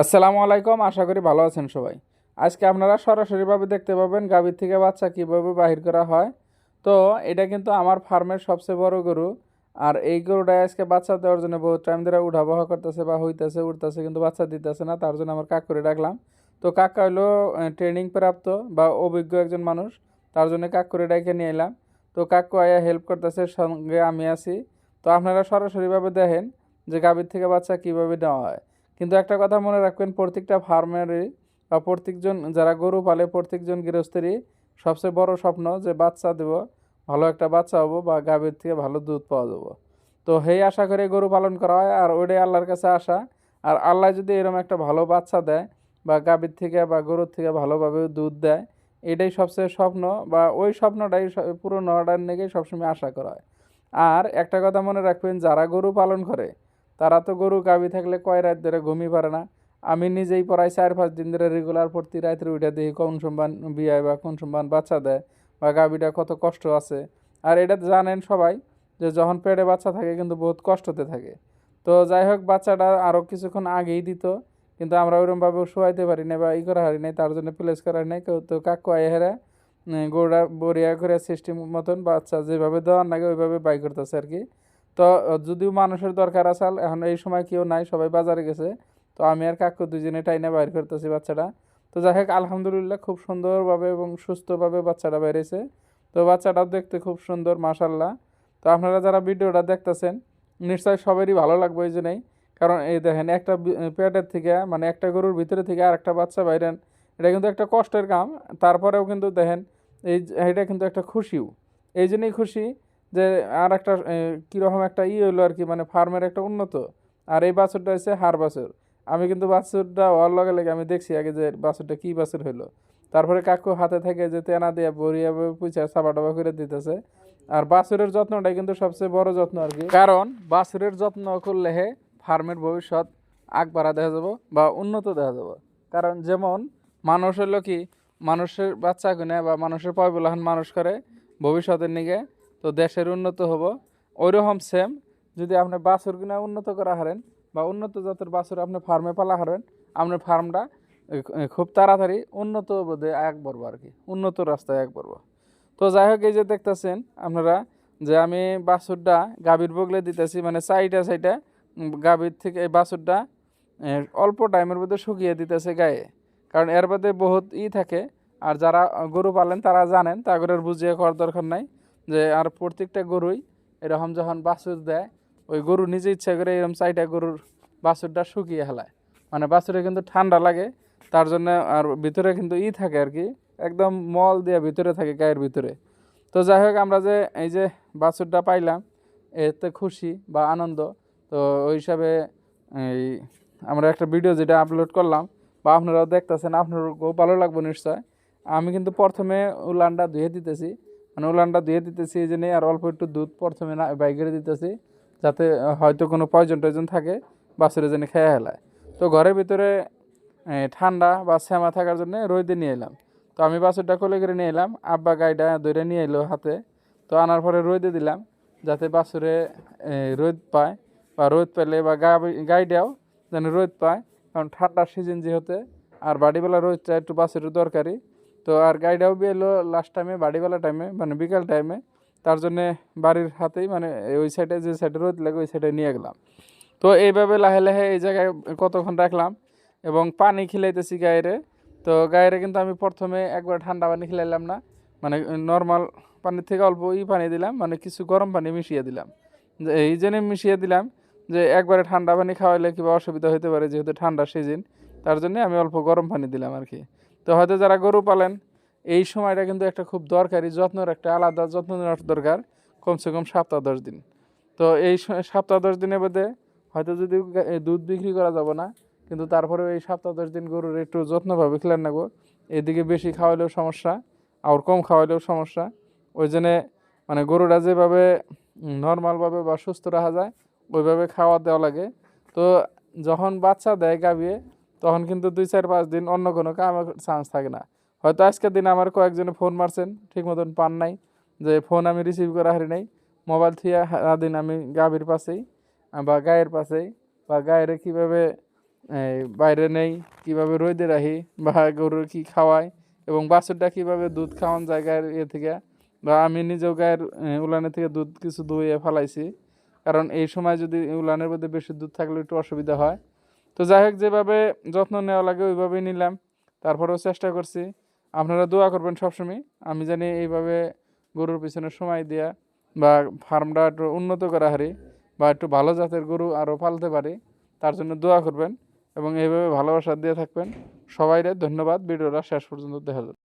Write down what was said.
আসসালামু আলাইকুম, আশা করি ভালো আছেন সবাই। আজকে আপনারা সরাসরিভাবে দেখতে পাবেন গাভীর থেকে বাচ্চা কীভাবে বাহির করা হয়। তো এটা কিন্তু আমার ফার্মের সবচেয়ে বড় গরু। আর এই গরুটা আজকে বাচ্চা দেওয়ার জন্য বহুত টাইম ধরে উঠা বহা করতেছে বা হইতেছে উঠতেছে কিন্তু বাচ্চা দিতেছে না, তার জন্য আমার কাক করে ডাকলাম। তো কাকা হলো ট্রেনিং প্রাপ্ত বা অভিজ্ঞ একজন মানুষ, তার জন্য কাক করে ডাকে নিয়ে এলাম। তো কাকু আয়া হেল্প করতেছে, সঙ্গে আমি আছি। তো আপনারা সরাসরিভাবে দেখেন যে গাভীর থেকে বাচ্চা কীভাবে নেওয়া হয়। কিন্তু একটা কথা মনে রাখবেন, প্রত্যেকটা ফার্মেরই বা প্রত্যেকজন, যারা গরু পালে, প্রত্যেকজন গৃহস্থেরই সবচেয়ে বড় স্বপ্ন যে বাচ্চা দেব, ভালো একটা বাচ্চা হব বা গাভীর থেকে ভালো দুধ পাওয়া যাব। তো সেই আশা করে গরু পালন করা হয় আর ওইটাই আল্লাহর কাছে আসা। আর আল্লাহ যদি এরকম একটা ভালো বাচ্চা দেয় বা গাভীর থেকে বা গরুর থেকে ভালোভাবে দুধ দেয়, এটাই সবচেয়ে স্বপ্ন বা ওই স্বপ্নটাই পূরণ হওয়াটার নিয়েই সবসময় আশা করা হয়। আর একটা কথা মনে রাখবেন, যারা গরু পালন করে তারা তো গরু গাভী থাকলে কয় রাত ধরে ঘুমিয়ে পারে না। আমি নিজেই প্রায় চার পাঁচ দিন ধরে রেগুলার প্রতি রাত্রে উঠে দেখি কোন সম্মান বিয়ে বা কোন সম্মান বাচ্চা দেয় বা গাভীটা কত কষ্ট আছে। আর এটা জানেন সবাই যে যখন পেটে বাচ্চা থাকে কিন্তু বহুত কষ্টতে থাকে। তো যাই হোক, বাচ্চাটা আরও কিছুক্ষণ আগেই দিত, কিন্তু আমরা ওইরকমভাবে শোয়াইতে পারি না বা ই করা হারি নাই, তার জন্য প্লেস করা নাই। কেউ তো কাকু আয় হেরা গরুটা বরিয়া করে সিস্টেম মতন বাচ্চা যেভাবে দেওয়ার লাগে ওইভাবে বাই করতেছে আর কি। তো যদিও মানুষের দরকার আসাল, এখন এই সময় কেউ নাই, সবাই বাজারে গেছে। তো আমি আর কাকু দুজনে টাইনে বাইর করতেছি বাচ্চাটা। তো যাই হোক, আলহামদুলিল্লাহ খুব সুন্দরভাবে এবং সুস্থভাবে বাচ্চাটা বেরিয়েছে। তো বাচ্চাটাও দেখতে খুব সুন্দর মাশাল্লাহ তো আপনারা যারা ভিডিওটা দেখতেছেন নিশ্চয়ই সবারই ভালো লাগবে ওই জন্যই। কারণ এই দেখেন, একটা পেটের থেকে মানে একটা গরুর ভিতরে থেকে আর একটা বাচ্চা বাইরেন, এটা কিন্তু একটা কষ্টের কাম। তারপরেও কিন্তু দেখেন, এই এটা কিন্তু একটা খুশিও। এই জন্যই খুশি যে আর একটা কীরকম একটা ই হলো আর কি মানে ফার্মের একটা উন্নত। আর এই বাছুরটা হচ্ছে হার বাছুর। আমি কিন্তু বাছুরটা হওয়ার লগে লগে আমি দেখছি আগে যে বাছুরটা কী বাছুর হইল। তারপরে কাকু হাতে থেকে যে তেনা দিয়ে বড়িয়া পুচা সাবা টাবা করে দিতেছে। আর বাছুরের যত্নটাই কিন্তু সবচেয়ে বড় যত্ন আর কি। কারণ বাছুরের যত্ন করলে হে ফার্মের ভবিষ্যৎ আগবাড়া দেখা যাব বা উন্নত দেখা যাব। কারণ যেমন মানুষ হলো কি, মানুষের বাচ্চা গুনে বা মানুষের পয়বলাহান মানুষ করে ভবিষ্যতের নিগে তো দেশের উন্নত হব। ওইরকম সেম যদি আপনি বাছুর কিনা উন্নত করা হারেন বা উন্নত জাতের বাছুর আপনি ফার্মে পালা হারেন আপনার ফার্মটা খুব তাড়াতাড়ি উন্নত বোধে এক বড়বো আর কি, উন্নত রাস্তায় এক বড়বো তো যাই হোক, এই যে দেখতেছেন আপনারা যে আমি বাছুরটা গাভীর বগলে দিতেছি মানে সাইডা সাইডা গাভীর থেকে এই বাছুরটা অল্প টাইমের মধ্যে শুকিয়ে দিতেছে গায়ে। কারণ এর মধ্যে বহুত ই থাকে, আর যারা গরু পালেন তারা জানেন তা তাগরের বুঝিয়ে করার দরকার নাই। যে আর প্রত্যেকটা গরুই এরকম যখন বাছুর দেয়, ওই গরু নিজে ইচ্ছা করে এরকম চাইটা গরুর বাছুরটা শুকিয়ে হেলায় মানে বাছুরে কিন্তু ঠান্ডা লাগে, তার জন্য আর ভিতরে কিন্তু ই থাকে আর কি, একদম মল দিয়ে ভিতরে থাকে গায়ের ভিতরে। তো যাই হোক, আমরা যে এই যে বাছুরটা পাইলাম, এতে খুশি বা আনন্দ। তো ওই হিসাবে এই আমরা একটা ভিডিও যেটা আপলোড করলাম, বা আপনারাও দেখতেছেন, আপনারও ভালো লাগবে নিশ্চয়। আমি কিন্তু প্রথমে উলানটা ধুয়ে দিতেছি। মানে উলানটা ধুয়ে দিতেছি, এই জন্যই আর অল্প একটু দুধ প্রথমে না বাইকেরে দিতেছি, যাতে হয়তো কোনো পয়জন টয়জন থাকে, বাছুরে যেন খেয়ে হেলায়। তো ঘরের ভিতরে ঠান্ডা বা শ্যামা থাকার জন্য রোদে নিয়ে এলাম। তো আমি বাছুরটা কোলে করে নিয়ে এলাম, আব্বা গাইটা ধরে নিয়ে এলো হাতে। তো আনার পরে রোদে দিলাম, যাতে বাছুরে রোদ পায় বা রোদ পেলে বা গা- গাইটাও যেন রোদ পায়। কারণ ঠান্ডার সিজন যেহেতু, আর বাড়িবেলা রোদটা একটু বাছুরের দরকারি। তো আর গাইডাও এলো লাস্ট টাইমে বাড়িবেলা টাইমে মানে বিকাল টাইমে তার জন্যে বাড়ির হাতেই মানে ওই সাইডে যে সাইডে রোদ লাগে, ওই সাইডে নিয়ে গেলাম। তো এইভাবে লাহে লাহে এই জায়গায় কতক্ষণ রাখলাম এবং পানি খিলাইতেছি গায়েরে তো গায়েরে কিন্তু আমি প্রথমে একবার ঠান্ডা পানি খিলাইলাম না মানে নর্মাল পানির থেকে অল্প ই পানি দিলাম মানে কিছু গরম পানি মিশিয়ে দিলাম। এই জন্য মিশিয়ে দিলাম যে একবারে ঠান্ডা পানি খাওয়াইলে কিবা অসুবিধা হতে পারে, যেহেতু ঠান্ডা সিজন তার জন্য আমি অল্প গরম পানি দিলাম আর কি তো হয়তো যারা গরু পালেন, এই সময়টা কিন্তু একটা খুব দরকারি, যত্নের একটা আলাদা যত্ন নেওয়ার দরকার, কমসে কম সপ্তাহ দশ দিন। তো এই সপ্তাহ দশ দিনের মধ্যে হয়তো যদি দুধ বিক্রি করা যাবে না, কিন্তু তারপরে এই সপ্তাহ দশ দিন গরুর একটু যত্নভাবে খেলেন নেব এদিকে বেশি খাওয়াইলেও সমস্যা আর কম খাওয়াইলেও সমস্যা। ওই জন্যে মানে গরুটা যেভাবে নর্মালভাবে বা সুস্থ রাখা যায়, ওইভাবে খাওয়া দেওয়া লাগে। তো যখন বাচ্চা দেয় গাভিয়ে তখন কিন্তু দুই চার পাঁচ দিন অন্য কোনো কামের চান্স থাকে না। হয়তো আজকের দিন আমার কয়েকজনে ফোন মারছেন ঠিক মতন পান নাই, যে ফোন আমি রিসিভ করা হারি নাই। মোবাইল থিয়া দিন আমি গাভীর পাশেই, বা গায়ের পাশেই, বা গায়ের কীভাবে বাইরে নেই, কীভাবে রোদে রাখি, বা গরুর কী খাওয়াই, এবং বাছুরটা কীভাবে দুধ খাওয়ান জায়গায় ইয়ে থেকে, বা আমি নিজেও গায়ের উলানের থেকে দুধ কিছু দুইয়ে ফেলাইছি। কারণ এই সময় যদি উলানের মধ্যে বেশি দুধ থাকলে একটু অসুবিধা হয়। তো যাই হোক, যেভাবে যত্ন নেওয়া লাগে, ওইভাবেই নিলাম। তারপরেও চেষ্টা করছি। আপনারা দোয়া করবেন সবসময়, আমি জানি এইভাবে গরুর পিছনে সময় দেওয়া বা ফার্মটা একটু উন্নত করা হারি বা একটু ভালো জাতের গরু আরও পালতে পারি, তার জন্য দোয়া করবেন এবং এইভাবে ভালোবাসা দিয়ে থাকবেন। সবাইরে ধন্যবাদ, ভিডিওটা শেষ পর্যন্ত দেখা যাবে।